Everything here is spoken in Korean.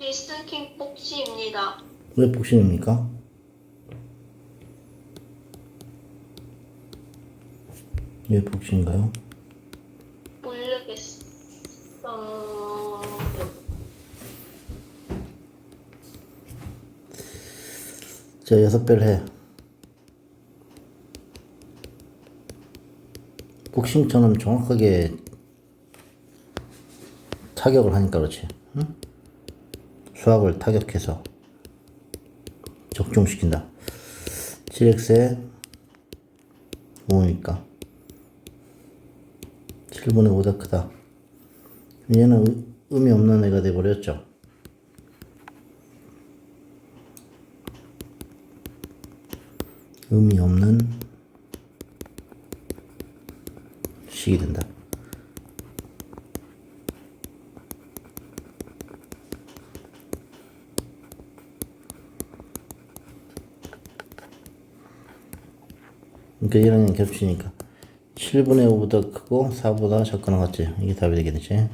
리스킹 복시입니다. 왜 복싱입니까? 왜 복싱인가요? 모르겠어. 자, 여섯 배를 해. 복싱처럼 정확하게 타격을 하니까 그렇지. 응? 수학을 타격해서 적중시킨다. 7x에 5니까 7분의 5다 크다. 얘는 의- 의미 없는 애가 돼버렸죠. 의미 없는 식이 된다. 그러니까 얘랑 겹치니까 7분의 5보다 크고 4보다 작거나 같지? 이게 답이 되겠지?